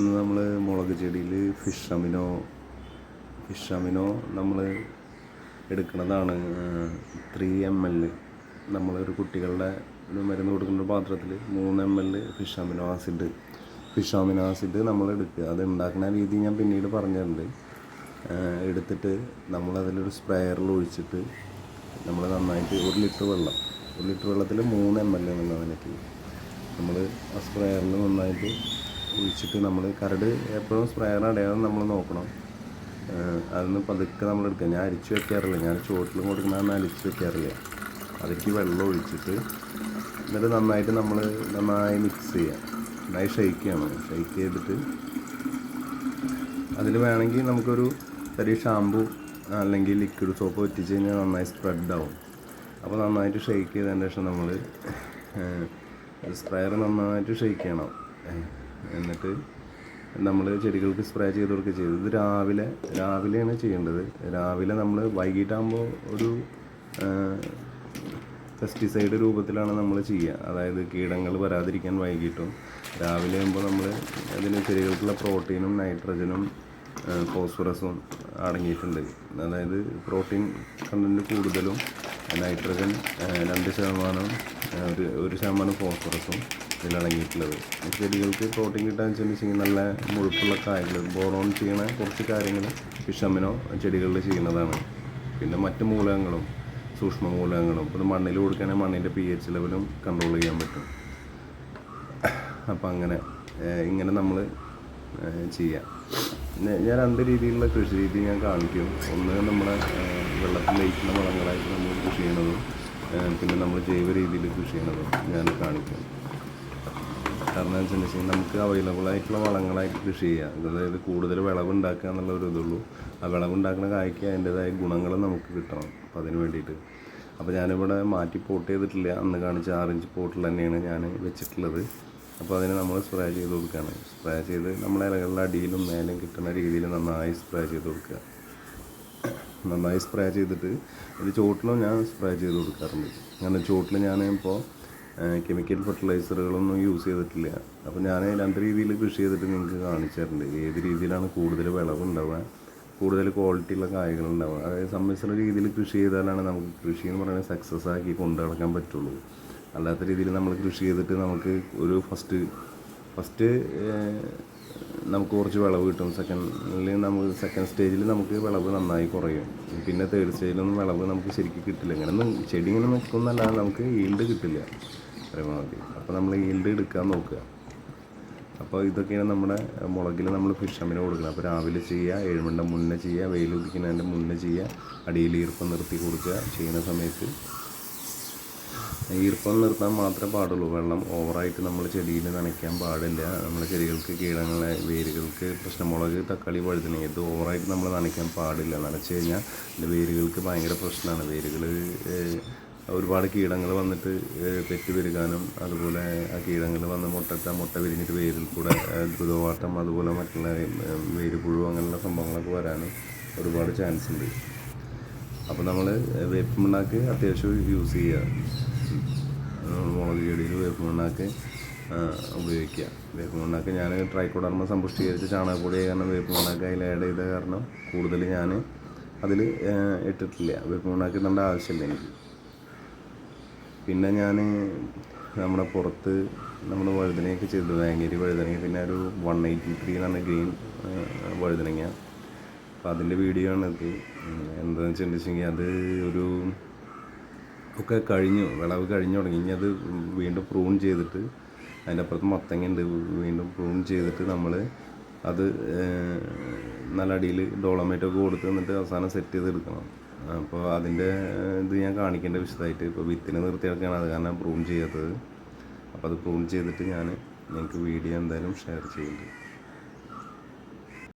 ഇന്ന് നമ്മൾ മുളക് ചെടിയിൽ ഫിഷ് അമിനോ ഫിഷ് അമിനോ നമ്മൾ എടുക്കുന്നതാണ് ത്രീ എം എൽ നമ്മളൊരു കുട്ടികളുടെ ഒരു മരുന്ന് കൊടുക്കുന്ന പാത്രത്തിൽ മൂന്ന് M L fish amino acid fish amino acid നമ്മൾ എടുക്കുക. അത് ഉണ്ടാക്കുന്ന രീതി ഞാൻ പിന്നീട് പറഞ്ഞിട്ടുണ്ട്. എടുത്തിട്ട് നമ്മളതിലൊരു സ്പ്രേയറിൽ ഒഴിച്ചിട്ട് നമ്മൾ നന്നായിട്ട് ഒരു ലിറ്റർ വെള്ളം ഒരു ലിറ്റർ വെള്ളത്തിൽ മൂന്ന് എം എൽ എന്നുള്ളതിനൊക്കെ നമ്മൾ ആ സ്പ്രേയറിൽ നന്നായിട്ട് ഒഴിച്ചിട്ട് നമ്മൾ കരട് എപ്പോഴും സ്പ്രയർ അടയാതെ നമ്മൾ നോക്കണം. അതിന് പതുക്കെ നമ്മൾ എടുക്കുക ഞാൻ അരിച്ച് വെക്കാറില്ല. ഞാൻ ചുവട്ടിലും കൊടുക്കുന്നതാണ് അരിച്ച് വെക്കാറില്ല. അതിലേക്ക് വെള്ളം ഒഴിച്ചിട്ട് എന്നിട്ട് നന്നായിട്ട് നമ്മൾ നന്നായി മിക്സ് ചെയ്യുക നന്നായി ഷെയ്ക്ക് ചെയ്യണം. ഷെയ്ക്ക് ചെയ്തിട്ട് അതിൽ വേണമെങ്കിൽ നമുക്കൊരു ചെറിയ ഷാമ്പു അല്ലെങ്കിൽ ലിക്വിഡ് സോപ്പ് ഒറ്റിച്ച് കഴിഞ്ഞാൽ നന്നായി സ്പ്രെഡ് ആവും. അപ്പോൾ നന്നായിട്ട് ഷെയ്ക്ക് ചെയ്തതിന് ശേഷം നമ്മൾ സ്പ്രേയർ നന്നായിട്ട് ഷെയ്ക്ക് ചെയ്യണം. എന്നിട്ട് നമ്മൾ ചെടികൾക്ക് സ്പ്രേ ചെയ്ത്. കൊടുക്കുക ചെയ്തത് ഇത് രാവിലെ രാവിലെയാണ് ചെയ്യേണ്ടത്. രാവിലെ നമ്മൾ വൈകിട്ടാകുമ്പോൾ ഒരു പെസ്റ്റിസൈഡ് രൂപത്തിലാണ് നമ്മൾ ചെയ്യുക. അതായത് കീടങ്ങൾ വരാതിരിക്കാൻ വൈകിട്ടും. രാവിലെ ആകുമ്പോൾ നമ്മൾ അതിന് ചെടികൾക്കുള്ള പ്രോട്ടീനും നൈട്രജനും ഫോസ്ഫറസും അടങ്ങിയിട്ടുണ്ട്. അതായത് പ്രോട്ടീൻ കണ്ടന്റ് കൂടുതലും നൈട്രജൻ രണ്ട് ശതമാനം ഒരു ഒരു ശതമാനം ഫോസ്ഫറസും ഈ ചെടികൾക്ക് പ്രോട്ടീൻ കിട്ടാൻ വെച്ചിട്ടുണ്ടെങ്കിൽ നല്ല മുഴുപ്പുള്ള കായകൾ ബോറോൺ ചെയ്യണ കുറച്ച് കാര്യങ്ങൾ ഫിഷമിനോ ചെടികളിൽ ചെയ്യുന്നതാണ്. പിന്നെ മറ്റ് മൂലകങ്ങളും സൂക്ഷ്മ മൂലകങ്ങളും. ഇപ്പോൾ മണ്ണിൽ കൊടുക്കുകയാണെങ്കിൽ മണ്ണിന്റെ പി എച്ച് ലെവലും കൺട്രോൾ ചെയ്യാൻ പറ്റും. അപ്പം അങ്ങനെ ഇങ്ങനെ നമ്മൾ ചെയ്യാം. ഞാൻ രണ്ട് രീതിയിലുള്ള കൃഷി രീതി ഞാൻ കാണിക്കും. ഒന്ന് നമ്മുടെ വെള്ളത്തിൽ ലയിക്കുന്ന വളങ്ങളായിട്ട് നമ്മൾ കൃഷി ചെയ്യണതും പിന്നെ നമ്മൾ ജൈവ രീതിയിൽ കൃഷി ചെയ്യണതും ഞാൻ കാണിക്കും. കാരണം എന്ന് വെച്ചിട്ടുണ്ടെങ്കിൽ നമുക്ക് അവൈലബിൾ ആയിട്ടുള്ള വളങ്ങളായിട്ട് കൃഷി ചെയ്യാം. അതായത് കൂടുതൽ വിളവുണ്ടാക്കുക എന്നുള്ള ഒരു ഇതുള്ളൂ ആ വിളവുണ്ടാക്കുന്ന കായ്ക്ക് അതിന്റെതായ ഗുണങ്ങൾ നമുക്ക് കിട്ടണം. അപ്പോൾ അതിന് വേണ്ടിയിട്ട്. അപ്പോൾ ഞാനിവിടെ മാറ്റി പോട്ട് ചെയ്തിട്ടില്ല. അന്ന് കാണിച്ച ആറിഞ്ച് പോട്ടിൽ തന്നെയാണ് ഞാൻ വെച്ചിട്ടുള്ളത്. അപ്പോൾ അതിനെ നമ്മൾ സ്പ്രേ ചെയ്ത് കൊടുക്കുകയാണ് സ്പ്രേ ചെയ്ത് നമ്മളെ ഇലകളുടെ അടിയിലും മേലും കിട്ടുന്ന രീതിയിൽ നന്നായി സ്പ്രേ ചെയ്ത് കൊടുക്കുക നന്നായി സ്പ്രേ ചെയ്തിട്ട് ഒരു ചോട്ടിലും ഞാൻ സ്പ്രേ ചെയ്ത് കൊടുക്കാറുണ്ട്. അങ്ങനെ ചോട്ടിൽ ഞാൻ ഇപ്പോൾ കെമിക്കൽ ഫെർട്ടിലൈസറുകളൊന്നും യൂസ് ചെയ്തിട്ടില്ല. അപ്പോൾ ഞാൻ രണ്ട് രീതിയിൽ കൃഷി ചെയ്തിട്ട് നിങ്ങൾക്ക് കാണിച്ചു തരുന്നുണ്ട് ഏത് രീതിയിലാണ് കൂടുതൽ വിളവുണ്ടാവുക കൂടുതൽ ക്വാളിറ്റിയുള്ള കായകൾ ഉണ്ടാവുക അതായത് സമ്മിശ്ര രീതിയിൽ കൃഷി ചെയ്താലാണ് നമുക്ക് കൃഷി എന്ന് പറയുന്നത് സക്സസ് ആക്കി കൊണ്ടു നടക്കാൻ പറ്റുള്ളൂ. അല്ലാത്ത രീതിയിൽ നമ്മൾ കൃഷി ചെയ്തിട്ട് നമുക്ക് ഒരു ഫസ്റ്റ് ഫസ്റ്റ് നമുക്ക് കുറച്ച് വിളവ് കിട്ടും സെക്കൻഡിൽ നമുക്ക് സെക്കൻഡ് സ്റ്റേജിൽ നമുക്ക് വിളവ് നന്നായി കുറയും. പിന്നെ തേർഡ് സ്റ്റേജിലൊന്നും വിളവ് നമുക്ക് ശരിക്കും കിട്ടില്ല. ഇങ്ങനെ ചെടി ഇങ്ങനെ നിൽക്കുന്നല്ലാതെ നമുക്ക് ഈൽഡ് കിട്ടില്ല. പരമാവധി. അപ്പോൾ നമ്മൾ ഈൽഡ് എടുക്കാൻ നോക്കുക. അപ്പോൾ ഇതൊക്കെയാണ് നമ്മുടെ മുളകിൽ നമ്മൾ ഫിഷ് കൊടുക്കുന്നത് അപ്പോൾ രാവിലെ ചെയ്യുക ഏഴുമണ്ട മുന്നേ ചെയ്യുക വെയിൽ ഉദിക്കുന്നതിന്റെ മുന്നേ ചെയ്യുക അടിയിൽ ഈർപ്പം നിർത്തി കൊടുക്കുക ചെയ്യുന്ന സമയത്ത് ഈർപ്പം നിർത്താൻ മാത്രമേ പാടുള്ളൂ. വെള്ളം ഓവറായിട്ട് നമ്മൾ ചെടിയിൽ നനയ്ക്കാൻ പാടില്ല. നമ്മുടെ ചെടികൾക്ക് കീടങ്ങളെ വേരുകൾക്ക് പ്രശ്നമുളക് തക്കാളി വഴുതന ഇത് ഓവറായിട്ട് നമ്മൾ നനയ്ക്കാൻ പാടില്ല. നനച്ച് കഴിഞ്ഞാൽ അതിന്റെ വേരുകൾക്ക് ഭയങ്കര പ്രശ്നമാണ്. വേരുകൾ ഒരുപാട് കീടങ്ങൾ വന്നിട്ട് പെറ്റ് പെരുകാനും അതുപോലെ ആ കീടങ്ങൾ വന്ന് മുട്ടട്ട മുട്ട വിരിഞ്ഞിട്ട് വേരിൽ കൂടെ ദ്രുതവാട്ടം അതുപോലെ മറ്റുള്ള വേരുപുഴു അങ്ങനെയുള്ള സംഭവങ്ങളൊക്കെ വരാനും ഒരുപാട് ചാൻസ് ഉണ്ട് അപ്പോൾ നമ്മൾ വേപ്പ് മണ്ണാക്ക് അത്യാവശ്യം യൂസ് ചെയ്യുക മുളക് ചെടിയിൽ വേപ്പ് മണ്ണാക്ക് ഉപയോഗിക്കുക. വേപ്പ് മണ്ണാക്ക് ഞാൻ ട്രൈക്കോഡർമ സമ്പുഷ്ടീകരിച്ച് ചാണകപ്പൊടി കാരണം വേപ്പ് മണ്ണാക്ക് അതിൽ ആഡ് ചെയ്ത കാരണം കൂടുതൽ ഞാൻ അതിൽ ഇട്ടിട്ടില്ല. വേപ്പ് മണ്ണാക്ക് ആവശ്യമില്ല എനിക്ക്. പിന്നെ ഞാൻ നമ്മുടെ പുറത്ത് നമ്മൾ വഴുതനയൊക്കെ ചെയ്തു. വേങ്ങേരി വഴുതനങ്ങ പിന്നെ ഒരു വൺ എയ്റ്റി ത്രീ എന്ന് പറഞ്ഞ ഗ്രീൻ വഴുതനങ്ങ. അപ്പോൾ അതിന്റെ വീഡിയോ ആണ് ഇത്. എന്താണെന്ന് വെച്ചിട്ടുണ്ടെങ്കിൽ അത് ഒരു ഒക്കെ കഴിഞ്ഞു വിളവ് കഴിഞ്ഞു തുടങ്ങി. ഇനി അത് വീണ്ടും പ്രൂൺ ചെയ്തിട്ട് അതിന്റെ അപ്പുറത്ത് മത്തങ്ങ ഉണ്ട് വീണ്ടും പ്രൂൺ ചെയ്തിട്ട് നമ്മൾ അത് നല്ല അടിയിൽ ഡോളമേറ്റൊക്കെ കൊടുത്ത് എന്നിട്ട് അവസാനം സെറ്റ് ചെയ്തെടുക്കണം അപ്പോൾ അതിന്റെ ഇത് ഞാൻ കാണിക്കേണ്ട വിശദമായിട്ട് ഇപ്പോൾ വിത്തിനെ നിർത്തിയെടുക്കുകയാണ് അത് കാരണം പ്രൂൺ ചെയ്യാത്തത്. അപ്പോൾ അത് പ്രൂൺ ചെയ്തിട്ട് ഞാൻ നിങ്ങൾക്ക് വീഡിയോ എന്തായാലും ഷെയർ ചെയ്യുന്നുണ്ട്.